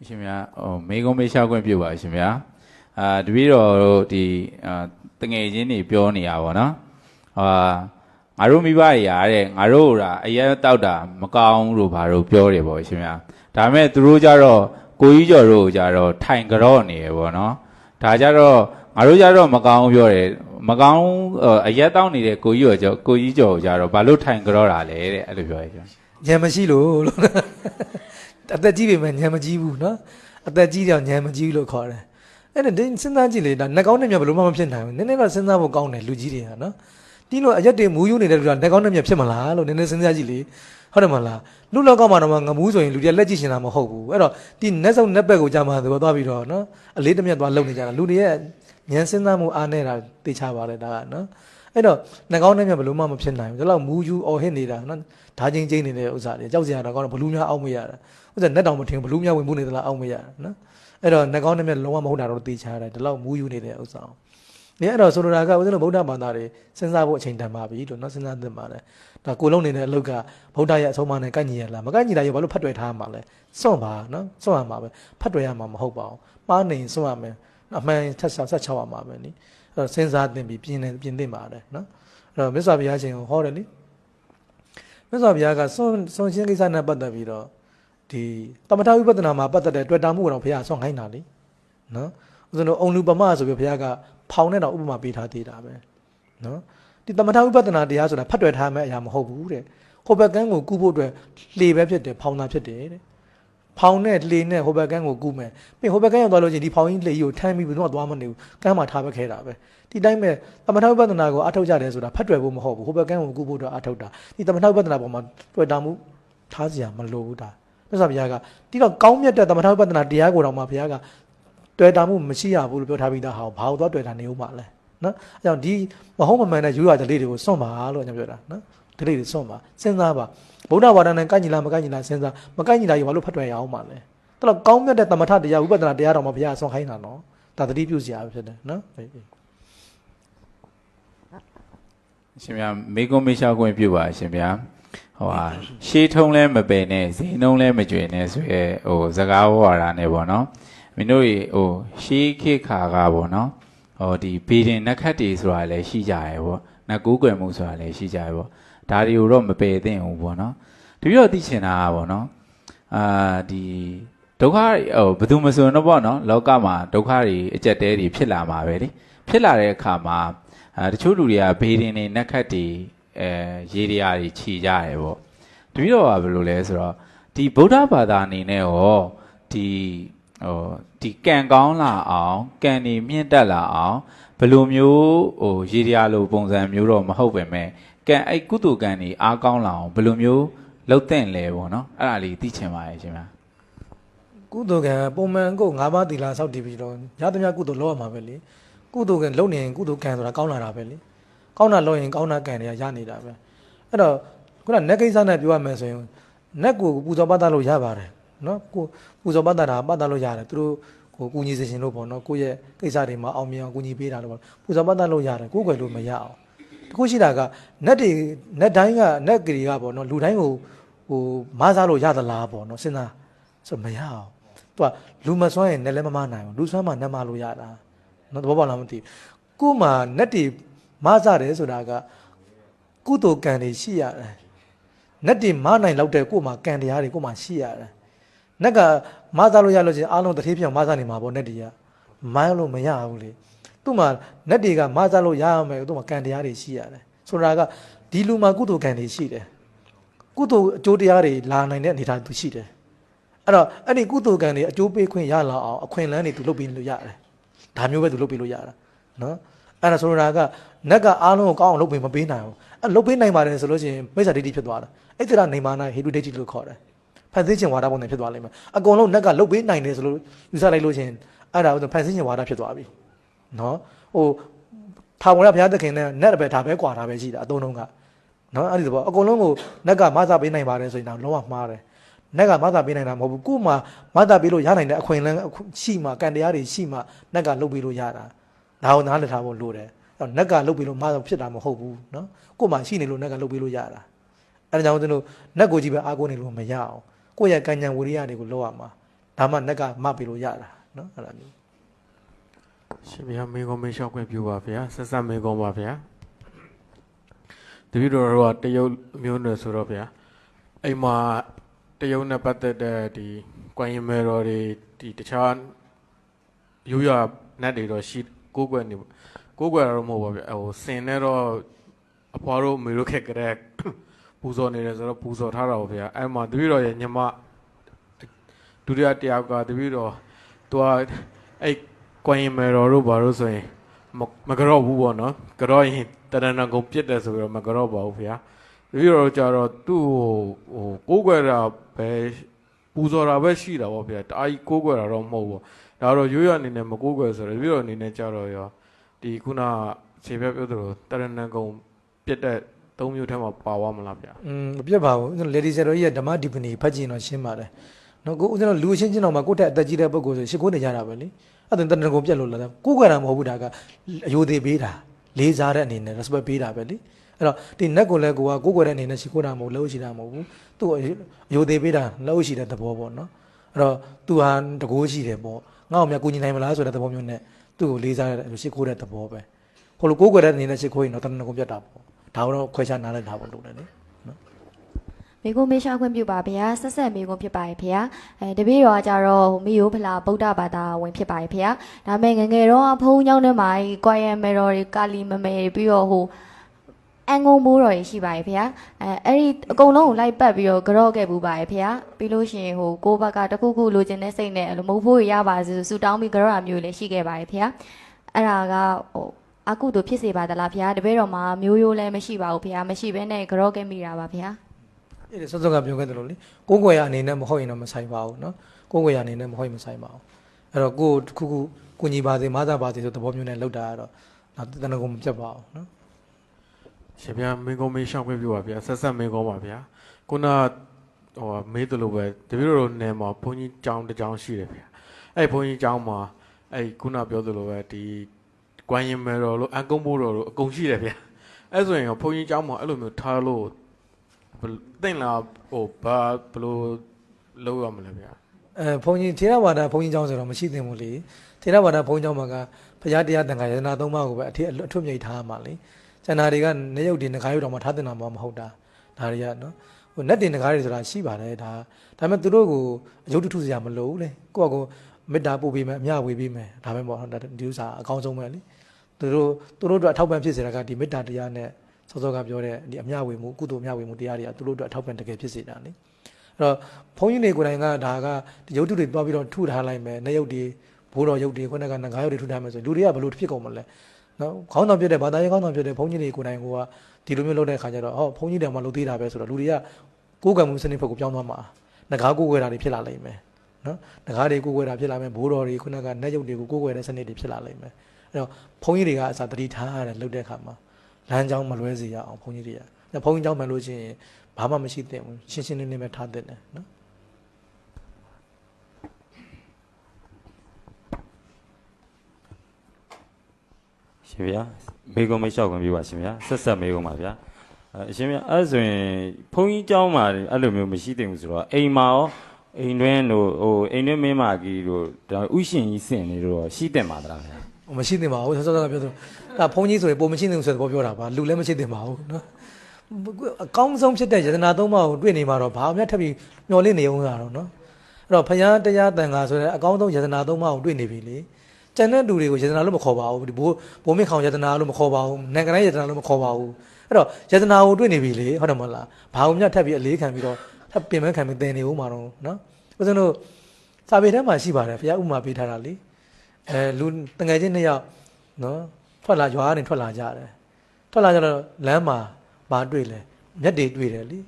အရှင်ဗျာဟိုမေကုံးမေးရှားခွင့်ပြုပါအရှင်ဗျာအာတပည့်တော်တို့ဒီအာတငယ်ချင်းတွေပြောနေရပါတော့နော်ဟာငါတို့မိဘတွေရာတဲ့ငါတို့ကအရက်တောက်တာမကောင်းလို့ဘာလို့ပြောတယ်ပေါ့အရှင်ဗျာဒါပေမဲ့သူတို့ကြတော့ကိုကြီးကျော်တို့ကြတော့ထိုင်ကြော့နေရပေါ့နော်ဒါကြတော့ငါတို့ကြတော့မကောင်းပြောတယ်မကောင်းအာအရက်တောက်နေတဲ့ကိုကြီးကျော်ကိုကြီးကျော်ကြတော့ဘာလို့ထိုင်ကြော့တာလဲတဲ့အဲ့လိုပြောရရှင်ညံမရှိလို့လို့ အသက်ကြီးပေမဲ့ညံမကြီးဘူးနော်အသက်ကြီးတော့ညံမကြီးလို့ခေါ်တယ်အဲ့ဒါစဉ်းစားကြည့်လေဒါနှကောင်းနဲ့မြတ်ဘယ်လိုမှမဖြစ်နိုင်ဘူးနည်းနည်းတော့စဉ်းစားဖို့ကောင်းတယ်လူကြီးတွေကနော်ဒီလိုအရက်တွေမူးယိုးနေတဲ့လူကနှကောင်းနဲ့မြတ်ဖြစ်မလားလို့နည်းနည်းစဉ်းစားကြည့်လေဟုတ်တယ်မလားလူလောကမှာတော့ငမူးဆိုရင်လူတွေလက်ကြည့်ရှင်တာမဟုတ်ဘူးအဲ့တော့ဒီနက်စုံနက်ဘက်ကိုကြာမှသူကသွားပြီးတော့နော်အလေးတမြတ်သွားလုံနေကြတာလူတွေရဲ့ဉာဏ်စဉ်းစားမှုအားနေတာသိချပါလေဒါကနော် အဲ့တော့နှကောင်းနဲ့မြဘလို့မှမဖြစ်နိုင်ဘူးဒီလောက်မူးယူအော်ဟစ်နေတာနော်ဓာချင်းချင်းနေတဲ့ဥစ္စာတွေကြောက်စရာတော့ကောင်းဘလူးများအောက်မရတာဥစ္စာနဲ့တောင်မထင်ဘလူးများဝင်မှုနေသလားအောက်မရတာနော်အဲ့တော့နှကောင်းနဲ့မြလုံးဝမဟုတ်တာတော့သိချရတယ်ဒီလောက်မူးယူနေတဲ့ဥစ္စာအောင်ဒီအဲ့တော့ဆိုလိုတာကဦးဇင်းတို့ဗုဒ္ဓဘာသာတွေစဉ်းစားဖို့အချိန်တန်ပါပြီလို့နော်စဉ်းစားသင့်ပါတယ်ဒါကိုလုံးနေတဲ့အလုပ်ကဗုဒ္ဓရဲ့အဆုံးအမနဲ့ကန့်ညီရလားမကန့်ညီတာရောဘာလို့ဖတ်တွေ့ထားမှာလဲစွန့်ပါနော်စွန့်ရမှာပဲဖတ်တွေ့ရမှာမဟုတ်ပါဘူးမှားနေရင်စွန့်ရမယ်အမှန်ဆက်ဆက်ချောက်ရမှာပဲနိ တော့စဉ်းစားသင့်ပြီးပြင်နေပြင်သင့်ပါတယ်နော်အဲ့တော့မြတ်စွာဘုရားရှင်ကိုဟောတယ်လေမြတ်စွာဘုရားကဆွန်ဆွန်ရှင်းကိစ္စနဲ့ပတ်သက်ပြီးတော့ဒီတမထဝိပဿနာမှာပတ်သက်တဲ့တွေ့တာမှုကတော့ဘုရားဆွန်ခိုင်းတာလေနော်ဥစဉ်တော့အုံလူပမဆိုပြီးဘုရားကဖောင်နဲ့တော့ဥပမာပေးထားသေးတာပဲနော်ဒီတမထဝိပဿနာတရားဆိုတာဖတ်တွေ့ထားမယ့်အရာမဟုတ်ဘူးတဲ့ဟိုဘက်ကန်းကိုကူးဖို့အတွက်လှေပဲဖြစ်တယ်ဖောင်သာဖြစ်တယ်တဲ့ ဖောင်နဲ့လှေနဲ့ဟိုဘက်ကန်းကိုကူးမယ်ပြီးဟိုဘက်ကန်းရောက်သွားလို့ချင်းဒီဖောင်ကြီးလှေကြီးကိုထမ်းပြီးဘယ်တော့မှသွားမနေဘူးကမ်းမှာထားပဲခဲတာပဲဒီတိုင်းပဲတမထဝိပဿနာကိုအထောက်ကြတယ်ဆိုတာဖတ်တွေ့ဖို့မဟုတ်ဘူးဟိုဘက်ကန်းကိုကူးဖို့အတွက်အထောက်တာဒီတမထဝိပဿနာပေါ်မှာတွေ့တာမှုထားစရာမလိုဘူးဒါမြတ်စွာဘုရားကဒီတော့ကောင်းမြတ်တဲ့တမထဝိပဿနာတရားကိုတော့မှဘုရားကတွေ့တာမှုမရှိရဘူးလို့ပြောထားပြီးသားဟာဘာလို့သွားတွေ့တာနေဦးမှာလဲနော်အဲကြောင့်ဒီမဟုတ်မမှန်တဲ့ရိုးရာဓလေ့တွေကိုစွန့်ပါလို့ကျွန်တော်ပြောတာနော် ဓလေ့တွေစွန့်ပါစဉ်းစားပါဗုဒ္ဓဘာသာနဲ့ကိုက်ညီလားမကိုက်ညီလားစဉ်းစားမကိုက်ညီတာရောဘာလို့ဖတ်တွေ့ရအောင်မှာလဲတော်တော့ကောင်းမြတ်တဲ့တမထတရားဝိပဿနာတရားတော်မှာဘုရားဆွန့်ခိုင်းတာနော်ဒါသတိပြုစရာပဲဖြစ်တယ်နော်အေးအေးအရှင်ဗျာမေကုံးမေးရှားခွင့်ပြုပါအရှင်ဗျာဟိုဟာရှေးထုံးလဲမပယ်နဲ့ဇိနှုံးလဲမကြွယ်နဲ့ဆိုရဲဟိုစကားဝါဒနဲ့ပေါ့နော်မင်းတို့ရေဟိုရှေးခေတ်ခါကပေါ့နော်ဟိုဒီဘေဒင်နက်ခတ်တွေဆိုတာလည်းရှိကြရဲပေါ့နတ်ကူးကွယ်မှုဆိုတာလည်းရှိကြရဲပေါ့ ဒါတွေကိုတော့မပယ်သင့်ဘူးပေါ့နော်တပြည့်တော့သိချင်တာကပေါ့နော်အာဒီဒုက္ခတွေဟိုဘယ်သူမဆိုတော့ပေါ့နော်လောကမှာဒုက္ခတွေအကြက်တဲတွေဖြစ်လာမှာပဲလေဖြစ်လာတဲ့အခါမှာအဲတချို့လူတွေကဘေးရင်နေနက်ခတ်တွေအဲရေတွေရာတွေခြီကြတယ်ပေါ့တပည့်တော်ကဘယ်လိုလဲဆိုတော့ဒီဗုဒ္ဓဘာသာအနေနဲ့ရောဒီဟိုဒီကံကောင်းလာအောင်ကံနေမြင့်တက်လာအောင်ဘယ်လိုမျိုးဟိုရေတွေရာလိုပုံစံမျိုးတော့မဟုတ်ပဲမဲ့ ကံအဲ့ကုသိုလ်ကံနေအားကောင်းလာအောင်ဘယ်လိုမျိုးလှုပ်တဲ့လဲပေါ့နော်အဲ့ဒါလေးသိချင်ပါရဲ့ရှင်ဗျာကုသိုလ်ကံပုံမှန်ကို၅ပါးသီလစောင့်တည်ပြီးတော့ရသမျှကုသိုလ်လုပ်ရမှာပဲလေကုသိုလ်ကံလုပ်နေရင်ကုသိုလ်ကံဆိုတာကောင်းလာတာပဲလေကောင်းတာလုပ်ရင်ကောင်းတာကံတွေကရနေတာပဲအဲ့တော့ခုနနက်ကိစ္စနဲ့ပြောရမယ်ဆိုရင်နက်ကိုပူဇော်ပတ်သက်လို့ရပါတယ်နော်ကိုပူဇော်ပတ်သက်တာပတ်သက်လို့ရတယ်သူတို့ကိုကူညီစေချင်လို့ပေါ့နော်ကိုယ့်ရဲ့ကိစ္စတွေမှာအောင်မြင်အောင်ကူညီပေးတာလို့ပေါ့ပူဇော်ပတ်သက်လို့ရတယ်ကိုယ်ွယ်လို့မရအောင် တခုရှိတာကနက်တွေနက်တိုင်းကနက်ကလေးကပေါ့နော်လူတိုင်းကိုဟိုမစားလို့ရသလားပေါ့နော်စဉ်းစားဆိုမရအောင်သူကလူမစွမ်းရင်လည်းလည်းမမနိုင်ဘူးလူစွမ်းမှနတ်မလို့ရတာနော်သဘောပေါက်လားမသိဘူးကို့မှာနတ်တွေမဆတယ်ဆိုတာကကုသိုလ်ကံတွေရှိရတယ်နတ်တွေမနိုင်လောက်တဲ့ကို့မှာကံတရားတွေကို့မှာရှိရတယ်နတ်ကမဆလို့ရလို့ချင်းအားလုံးတထေးပြောင်မဆနေမှာပေါ့နတ်တွေကမိုင်းလို့မရဘူးလေ သူ့မှာနတ်တွေကမဆလို့ရရမယ်သူ့မှာကံတရားတွေရှိရတယ်ဆိုတာကဒီလူမှာကုသိုလ်ကံတွေရှိတယ်ကုသိုလ်အကျိုးတရားတွေလာနိုင်တဲ့အနေအထားသူရှိတယ်အဲ့တော့အဲ့ဒီကုသိုလ်ကံတွေအကျိုးပေးခွင့်ရလာအောင်အခွင့်အလန်းတွေသူလုပ်ပေးလို့ရတယ်။ဒါမျိုးပဲသူလုပ်ပေးလို့ရတာနော်။အဲ့ဒါဆိုလိုတာကနက်ကအားလုံးကိုကောင်းအောင်လုပ်ပေးမပေးနိုင်ဘူး။အဲ့လုပ်ပေးနိုင်ပါတယ်ဆိုလို့ရှိရင်မိစ္ဆာဒိဋ္ဌိဖြစ်သွားတာ။အဲ့ဒီကနေမာနာဟေတုဒိဋ္ဌိလို့ခေါ်တယ်။ဖန်ဆင်းခြင်းဝါဒပုံနဲ့ဖြစ်သွားလိမ့်မယ်။အကုန်လုံးနက်ကလုပ်ပေးနိုင်တယ်ဆိုလို့ယူဆလိုက်လို့ရှိရင်အဲ့ဒါကဖန်ဆင်းခြင်းဝါဒဖြစ်သွားပြီ။ နော်ဟိုထာဝရဘုရားသခင်နဲ့နက်တပဲဒါပဲကွာတာပဲရှိတာအသုံးလုံးကနော်အဲ့ဒီသဘောအကုန်လုံးကိုနက်ကမဆပေးနိုင်ပါတယ်ဆိုရင်တော့လုံးဝမှားတယ်နက်ကမဆပေးနိုင်တာမဟုတ်ဘူးကို့မှာမဆပေးလို့ရနိုင်တဲ့အခွင့်အလမ်းရှိမှကံတရားတွေရှိမှနက်ကလုပ်ပြီးလို့ရတာဒါကိုနားလည်ထားဖို့လိုတယ်အဲ့နက်ကလုပ်ပြီးလို့မဆဖြစ်တာမဟုတ်ဘူးနော်ကို့မှာရှိနေလို့နက်ကလုပ်ပြီးလို့ရတာအဲ့ဒါကြောင့်ကျွန်တော်နက်ကိုကြီးပဲအားကိုးနေလို့မရအောင်ကိုယ့်ရဲ့ကံဉာဏ်ဝိရိယတွေကိုလောက်ရမှာဒါမှနက်ကမပေးလို့ရတာနော်အဲ့လိုမျိုး ရှင်ဗျာမေကုံမေလျှောက်ခွင့်ပြုပါဗျာဆက်ဆက်မေကုံပါဗျာတပည့်တော်တို့ကတရုတ်မျိုးနွယ်ဆိုတော့ဗျာအိမ်မှာတရုတ်နဲ့ပတ်သက်တဲ့ဒီကွမ်ရင်မဲတော်တွေဒီတခြားရိုးရနတ်တွေတော့ရှိကိုးကွယ်နေကိုးကွယ်တာတော့မဟုတ်ပါဗျာဟိုစင်နဲ့တော့အဖွားတို့မေတို့ခက်ကတဲ့ပူဇော်နေတယ်ဆိုတော့ပူဇော်ထားတာပါဗျာအဲ့မှာတပည့်တော်ရဲ့ညီမဒုတိယတယောက်ကတပည့်တော်သူကအဲ့ ကွင်မယ်တော်တို့ဘာလို့ဆိုရင်မမကြော့ဘူးပေါ့နော်ကြော့ရင်တရဏဂုံပြစ်တယ်ဆိုပြီးတော့မကြော့ပါဘူးဗျာတပည့်တော်ကြတော့သူ့ဟိုကိုးကွယ်တာပဲပူဇော်တာပဲရှိတာပေါ့ဗျာတအားကြီးကိုးကွယ်တာတော့မဟုတ်ဘူးဒါတော့ရိုးရအနေနဲ့မကိုးကွယ်ဆိုတော့တပည့်တော်အနေနဲ့ကြတော့ရောဒီခုနခြေပြပြောသလိုတရဏဂုံပြစ်တဲ့သုံးမျိုးထဲမှာပါသွားမလားဗျာ อืมမပြတ်ပါဘူးကျွန်တော် lady zero ကြီးရဲ့ဓမ္မဒီပနီဖတ်ကြည့်ရင်တော့ရှင်းပါတယ်နော်ကိုဦးကျွန်တော်လူအချင်းချင်းတော့မှကိုယ့်ထက်အသက်ကြီးတဲ့ပုဂ္ဂိုလ်ဆိုရှ िख ိုးနေကြတာပဲလေ အဲ့ဒါတဏ္ဍကုံပြက်လို့လာတာကိုးကွယ်တာမဟုတ်ဘူးဒါကအယိုသေးပေးတာလေးစားတဲ့အနေနဲ့ respect ပေးတာပဲလေအဲ့တော့ဒီ net ကိုလည်းကိုကကိုးကွယ်တဲ့အနေနဲ့ရှိခိုးတာမဟုတ်လို့ရှိတာမဟုတ်ဘူးသူ့အယိုသေးပေးတာလို့ရှိတဲ့သဘောပေါ့နော်အဲ့တော့ तू ဟာတကိုးရှိတယ်ပေါ့ငါ့အောင်မြကူညီနိုင်မလားဆိုတဲ့သဘောမျိုးနဲ့သူ့ကိုလေးစားတဲ့ရှိခိုးတဲ့သဘောပဲဟိုလိုကိုးကွယ်တဲ့အနေနဲ့ရှိခိုးရင်တော့တဏ္ဍကုံပြက်တာပေါ့ဒါတော့ခွဲခြားနားလည်တာပေါ့လို့လည်း မိကုံးမေးလျှောက်ခွင့်ပြုပါဗျာဆက်ဆက်မိကုံးဖြစ်ပါရဲ့ဗျာအဲတပည့်တော်ကကြတော့မိယိုဖလာဗုဒ္ဓဘာသာဝင်ဖြစ်ပါရဲ့ဗျာဒါမဲ့ငငယ်တော့ဘုံညောင်းထဲမှာကွာရမေတော်တွေကာလီမမေတွေပြီးတော့ဟိုအန်ကုန်မိုးတော်ကြီးရှိပါရဲ့ဖေ။အဲအဲ့ဒီအကုန်လုံးကိုလိုက်ပတ်ပြီးတော့ကြော့ခဲ့ဘူးပါရဲ့ဖေ။ပြီးလို့ရှိရင်ဟိုကိုဘကတခုခုလိုချင်တဲ့စိတ်နဲ့မဟုတ်ဖို့ရပါစေဆိုဆူတောင်းပြီးကြော့တာမျိုးလည်းရှိခဲ့ပါရဲ့ဖေ။အဲ့ဒါကဟိုအကုသို့ဖြစ်စေပါသလားဖေ။တပည့်တော်မှာမျိုးရိုးလည်းမရှိပါဘူးဖေ။မရှိဘဲနဲ့ကြော့ခဲ့မိတာပါဖေ။ အဲ့ဒါစောစောကပြောခဲ့တယ်လို့လေကိုယ်ွယ်ရအနေနဲ့မဟုတ်ရင်တော့မဆိုင်ပါဘူးเนาะကိုယ်ွယ်ရအနေနဲ့မဟုတ်ရင်မဆိုင်ပါဘူးအဲ့တော့ကိုယ်တစ်ခုခုကိုညီပါစေမသားပါစေဆိုသဘောမျိုးနဲ့လောက်တာကတော့ဒါတဏ္ဍကုံမပြတ်ပါဘူးเนาะ ရှင်ဗျာမေကုံမေလျှောက်ခွင့်ပြုပါဗျာဆက်ဆက်မေကုံပါဗျာခုနဟိုမေးတယ်လို့ပဲတပည့်တော်တို့နယ်မှာဘုန်းကြီးကျောင်းတစ်ကျောင်းရှိတယ်ဗျာအဲ့ဘုန်းကြီးကျောင်းမှာအဲ့ခုနပြောသလိုပဲဒီကွမ်ရင်မဲတော်လို့အကုံးဘိုးတော်လို့အကုန်ရှိတယ်ဗျာအဲ့ဆိုရင်ဘုန်းကြီးကျောင်းမှာအဲ့လိုမျိုးထားလို့ဘယ် သိမ့်လားဟိုဘာဘယ်လိုလုပ်ရမလဲဗျာအဲဘုန်းကြီးထေရဝါဒဘုန်းကြီးကျောင်းဆိုတော့မရှိသင့်ဘူးလေထေရဝါဒဘုန်းကြီးကျောင်းမှာကဘုရားတရားတန်ခါယန္နာသုံးပါးကိုပဲအထက်အထွတ်မြိတ်ထားမှာလေကျန်တာတွေကနေရုပ်တွေငခါရုပ်တော်မှာထားတင်တာမှမဟုတ်တာဒါတွေကနော်ဟိုနတ်တင်ငခါတွေဆိုတာရှိပါတယ်ဒါဒါပေမဲ့သူတို့ကိုအယုတ်ထုစရာမလိုဘူးလေကိုယ့်အကိုမေတ္တာပို့ပေးမယ်အမျှဝေပေးမယ်ဒါပဲပေါ့ဒါဒီဥစ္စာအကောင်းဆုံးပဲလေသူတို့သူတို့အတွက်အထောက်ပံ့ဖြစ်စေတာကဒီမေတ္တာတရားနဲ့ စောစောကပြောတဲ့ဒီအမျှဝေမှုကုသိုလ်အမျှဝေမှုတရားတွေကသူတို့အတွက်အထောက်ပံ့တကယ်ဖြစ်စေတာလေအဲ့တော့ဘုန်းကြီးတွေကိုယ်တိုင်ကဒါကဒီရုပ်တုတွေတွားပြီးတော့ထုထားလိုက်မယ်နှစ်ရုပ်တွေဘိုးတော်ရုပ်တွေခုနကငါးရုပ်တွေထုထားမယ်ဆိုရင်လူတွေကဘယ်လိုဖြစ်ကုန်မလဲနော်ခေါင်းဆောင်ပြတဲ့ဘာသာရေးခေါင်းဆောင်ပြတဲ့ဘုန်းကြီးတွေကိုယ်တိုင်ကဒီလိုမျိုးလုပ်တဲ့ခါကျတော့ဟောဘုန်းကြီးတွေမှလုပ်သေးတာပဲဆိုတော့လူတွေကကိုယ်ကံမှုစနစ်ဘက်ကိုပြောင်းသွားမှာငကားကိုယ်ွယ်တာတွေဖြစ်လာလိမ့်မယ်နော်ငကားတွေကိုယ်ွယ်တာဖြစ်လာမယ်ဘိုးတော်တွေခုနကနတ်ရုပ်တွေကိုကိုယ်ွယ်တဲ့စနစ်တွေဖြစ်လာလိမ့်မယ်အဲ့တော့ဘုန်းကြီးတွေကအစာတတိထားရတယ်လုပ်တဲ့ခါမှာ လမ်းကြောင်းမလွဲစေရအောင်ဘုန်းကြီးတွေကဒါဘုန်းကြီးကြောင့်မှလို့ရှိရင်ဘာမှမရှိသင့်ဘူးရှင်းရှင်းလင်းလင်းပဲထားသင့်တယ်နော်ရှင်ဗျာမိကုံမလျှောက်ခွင့်ပြုပါရှင်ဗျာဆက်ဆက်မိကုံပါဗျာအရှင်ဗျာအဲ့ဆိုရင်ဘုန်းကြီးကျောင်းမှာအဲ့လိုမျိုးမရှိသင့်ဘူးဆိုတော့အိမ်မှာရောအိမ်တွင်းတို့ဟိုအိမ်တွင်းမင်းမကြီးတို့ဥရှင်ကြီးစင်နေတို့ရှိသင့်ပါသလားဗျာ မရှိသင့်ပါဘူးဆောစောကပြောဆိုဒါဘုန်းကြီးဆိုရင်ပုံမရှိသင့်ဘူးဆိုတဲ့ဘောပြောတာပါလူလည်းမရှိသင့်ပါဘူးနော်အကောင်းဆုံးဖြစ်တဲ့ယတနာသုံးပါးကိုတွေ့နေမှာတော့ဘာမှထပ်ပြီးမျောလင့်နေအောင်လာတော့နော်အဲ့တော့ဘုရားတရားတန်ခါဆိုတဲ့အကောင်းဆုံးယတနာသုံးပါးကိုတွေ့နေပြီလေကျန်တဲ့လူတွေကိုယတနာလို့မခေါ်ပါဘူးဒီဘိုးဘိုးမင်းခေါင်ယတနာလို့မခေါ်ပါဘူးနိုင်ငံတိုင်းယတနာလို့မခေါ်ပါဘူးအဲ့တော့ယတနာကိုတွေ့နေပြီလေဟုတ်တယ်မဟုတ်လားဘာလို့မြတ်ထပ်ပြီးအလေးခံပြီးတော့ထပ်ပြင်မခံပြီးတင်နေဦးမှာတော့နော်ဦးဇင်းတို့စာပေထဲမှာရှိပါတယ်ဘုရားဥမာပေးထားတာလေ အဲလူတငယ်ချင်းနှစ်ယောက်နော်ထွက်လာရွာကနေထွက်လာကြတယ်ထွက်လာကြတော့လမ်းမှာဘာတွေ့လဲမျက်တွေတွေ့တယ်လी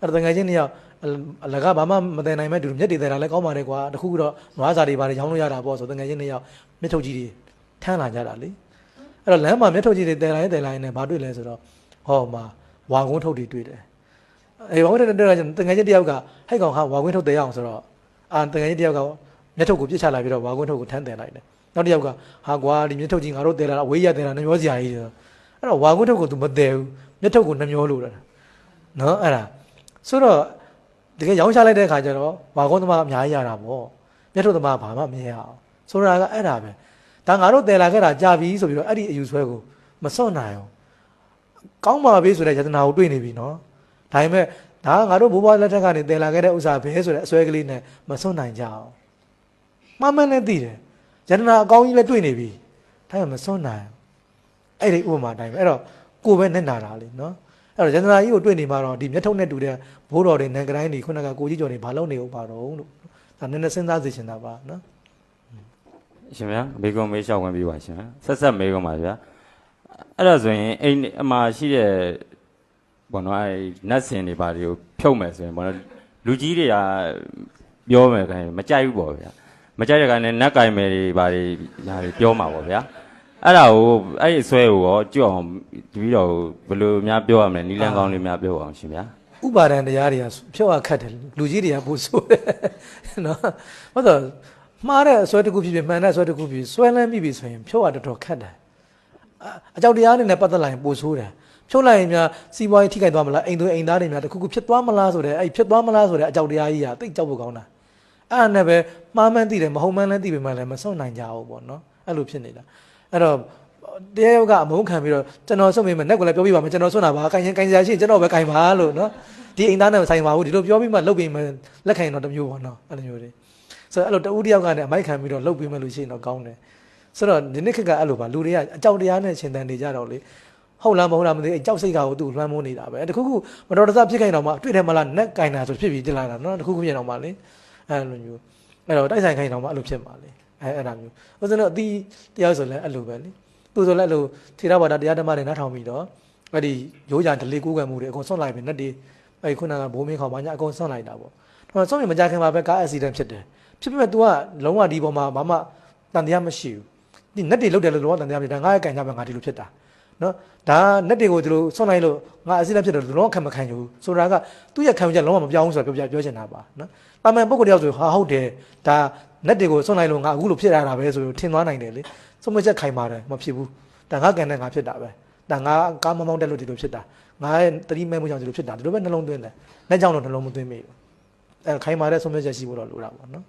အဲ့တော့တငယ်ချင်းနှစ်ယောက်အအလကဘာမှမတည်နိုင်မဲ့တူမျက်တွေတည်တာလည်းကောင်းပါတယ်ကွာတခုခုတော့နွားစာတွေဘာတွေရောင်းလို့ရတာပေါ့ဆိုတငယ်ချင်းနှစ်ယောက်မျက်ထုတ်ကြီးတွေထမ်းလာကြတာလीအဲ့တော့လမ်းမှာမျက်ထုတ်ကြီးတွေတည်လာရင်တည်လာရင်လည်းဘာတွေ့လဲဆိုတော့ဟောမှာဝါကုန်းထုတ်တွေတွေ့တယ်အေးဝါကုန်းထုတ်တွေတွေ့တာတငယ်ချင်းတစ်ယောက်ကဟဲ့ကောင်ဟာဝါကုန်းထုတ်တည်ရအောင်ဆိုတော့အာတငယ်ချင်းတစ်ယောက်ကမျက်ထုတ်ကိုပြစ်ချလိုက်ပြီးတော့ဝါကုန်းထုတ်ကိုထမ်းတယ်လိုက်တယ် နောက်တစ်ယောက်ကဟာကွာဒီမျက်ထုတ်ကြီးငါတို့တဲလာတာအဝေးရတဲလာနှမျောစရာကြီးဆိုအဲ့တော့ဝါကုန်းထုတ်ကို तू မတဲဘူးမျက်ထုတ်ကိုနှမျောလို့တာနော်အဲ့ဒါဆိုတော့တကယ်ရောင်းချလိုက်တဲ့အခါကျတော့ဝါကုန်းသမားအများကြီးရတာပေါ့မျက်ထုတ်သမားဘာမှမမြင်ရအောင်ဆိုတာကအဲ့ဒါပဲဒါငါတို့တယ်လာခဲ့တာကြာပြီဆိုပြီးတော့အဲ့ဒီအယူဆွဲကိုမစွန့်နိုင်အောင်ကောင်းပါပြီဆိုတဲ့ယတနာကိုတွေ့နေပြီနော်ဒါပေမဲ့ဒါကငါတို့ဘိုးဘွားလက်ထက်ကနေတယ်လာခဲ့တဲ့ဥစ္စာပဲဆိုတဲ့အစွဲကလေးနဲ့မစွန့်နိုင်ကြအောင်မှန်မှန်လည်းသိတယ် ယတနာအကောင်းကြီးလည်းတွေ့နေပြီဒါပေမဲ့မစွန့်နိုင်အောင်အဲ့ဒီဥပမာအတိုင်းပဲအဲ့တော့ကိုယ်ပဲနဲ့နာတာလေနော်အဲ့တော့ယတနာကြီးကိုတွေ့နေမှာတော့ဒီမျက်ထုတ်နဲ့တူတဲ့ဘိုးတော်တွေနန်ကတိုင်းတွေခုနကကိုကြီးကျော်တွေဘာလုပ်နေဦးပါတော့လို့ဒါနည်းနည်းစဉ်းစားစေချင်တာပါနော်ရှင်ဗျာမေကွန်မေးလျှောက်ခွင့်ပြုပါရှင်ဗျာဆက်ဆက်မေကွန်ပါဗျာအဲ့ဒါဆိုရင်အိမ်အမှာရှိတဲ့ဘောနော်အဲ့နတ်စင်တွေဘာတွေကိုဖြုတ်မယ်ဆိုရင်ဘောနော်လူကြီးတွေကပြောမယ်ခိုင်းမကြိုက်ဘူးပေါ့ဗျာ မကြိုက်တဲ့ခိုင်းနဲ့နတ်ကင်မယ်တွေဘာတွေညာတွေပြောမှာပေါ့ဗျာအဲ့ဒါကိုအဲ့ဒီအစွဲကိုရောကြွအောင်တပီတော့ဘယ်လိုများပြောရမလဲနီလန်ကောင်းလေးများပြောအောင်ရှင်ဗျာဥပါဒံတရားတွေကဖြုတ်ရခတ်တယ်လူကြီးတွေကပို့ဆိုးတယ်နော်ဟုတ်တော့မှားတဲ့အစွဲတစ်ခုဖြစ်ဖြစ်မှန်တဲ့အစွဲတစ်ခုဖြစ်ဖြစ်စွဲလန်းမိပြီဆိုရင်ဖြုတ်ရတော်တော်ခတ်တယ်အအကြောက်တရားတွေနဲ့ပတ်သက်လာရင်ပို့ဆိုးတယ်ဖြုတ်လိုက်ရင်များစီးပွားရေးထိခိုက်သွားမလားအိမ်သွေးအိမ်သားတွေများတစ်ခုခုဖြစ်သွားမလားဆိုတဲ့အဲ့ဖြစ်သွားမလားဆိုတဲ့အကြောက်တရားကြီးကတိတ်ကြောက်ဖို့ကောင်းတာ အဲ့ဒါနဲ့ပဲမှားမှန်းသိတယ်မဟုတ်မှန်းလည်းသိပေမဲ့လည်းမစွန့်နိုင်ကြဘူးပေါ့နော်အဲ့လိုဖြစ်နေတာအဲ့တော့တရားယောကအမုန်းခံပြီးတော့ကျွန်တော်စွန့်မိမယ်နဲ့ကိုလည်းပြောပြပါမယ်ကျွန်တော်စွန့်တာပါကိုင်ရင်ကိုင်စရာရှိရင်ကျွန်တော်ပဲကိုင်ပါလို့နော်ဒီအိမ်သားနဲ့မဆိုင်ပါဘူးဒီလိုပြောပြီးမှလှုပ်ပြီးမှလက်ခံရင်တော့တစ်မျိုးပေါ့နော်အဲ့လိုမျိုးတွေဆိုတော့အဲ့လိုတဦးတစ်ယောက်ကလည်းအမိုက်ခံပြီးတော့လှုပ်ပြီးမှလို့ရှိရင်တော့ကောင်းတယ်ဆိုတော့ဒီနေ့ခက်ကအဲ့လိုပါလူတွေကအကြောက်တရားနဲ့ရှင်သန်နေကြတော့လေဟုတ်လားမဟုတ်လားမသိဘူးအကြောက်စိတ်ကကိုသူ့လွှမ်းမိုးနေတာပဲတခုခုမတော်တဆဖြစ်ခိုင်းတော့မှတွေ့တယ်မလားနက်ကင်တာဆိုဖြစ်ပြီးတင်လာတာနော်တခုခုဖြစ်တော့မှလေ အဲ့လိုမျိုးအဲ့တော့တိုက်ဆိုင်ခိုင်းတော့မှအဲ့လိုဖြစ်မှာလေအဲ့အဲ့ဒါမျိုးဥစဉ်တော့အတီးတရားဆိုလဲအဲ့လိုပဲလေသူဆိုလဲအဲ့လိုထေရဘာသာတရားဓမ္မတွေနားထောင်ပြီးတော့အဲ့ဒီရိုးကြံဒလေကူးကံမှုတွေအကုန်ဆွန့်လိုက်ပြီနက်တွေအဲ့ဒီခုနကဘိုးမင်းခေါင်မညာအကုန်ဆွန့်လိုက်တာပေါ့ဒါမှဆုံးရင်မကြခင်မှာပဲကားအက်ဆီဒန့်ဖြစ်တယ်ဖြစ်ပေမဲ့ तू ကလုံးဝဒီပေါ်မှာဘာမှတန်တရားမရှိဘူးဒီနက်တွေလုတ်တယ်လို့လုံးဝတန်တရားမရှိဒါငါရဲ့ကံကြပဲငါဒီလိုဖြစ်တာ နော်ဒါနက်တွေကိုဒီလိုဆွန့်လိုက်လို့ငါအက်ဆီဒန့်ဖြစ်တယ်လုံးဝခံမခံယူဆိုတာကသူ့ရဲ့ခံယူချက်လုံးဝမပြောင်းဘူးဆိုတာပြောပြပြောချင်တာပါနော်တာမန်ပုဂ္ဂိုလ်တယောက်ဆိုဟာဟုတ်တယ်ဒါနက်တွေကိုဆွန့်လိုက်လို့ငါအခုလိုဖြစ်ရတာပဲဆိုလို့ထင်သွားနိုင်တယ်လေဆုံးမချက်ခိုင်ပါတယ်မဖြစ်ဘူးဒါငါကံနဲ့ငါဖြစ်တာပဲဒါငါကားမမောင်းတက်လို့ဒီလိုဖြစ်တာငါရဲ့တတိမဲမှုကြောင့်ဒီလိုဖြစ်တာဒီလိုပဲနှလုံးသွင်းတယ်လက်ကြောင့်တော့နှလုံးမသွင်းမိဘူးအဲခိုင်မာတဲ့ဆုံးဖြတ်ချက်ရှိဖို့တော့လိုတာပေါ့နော်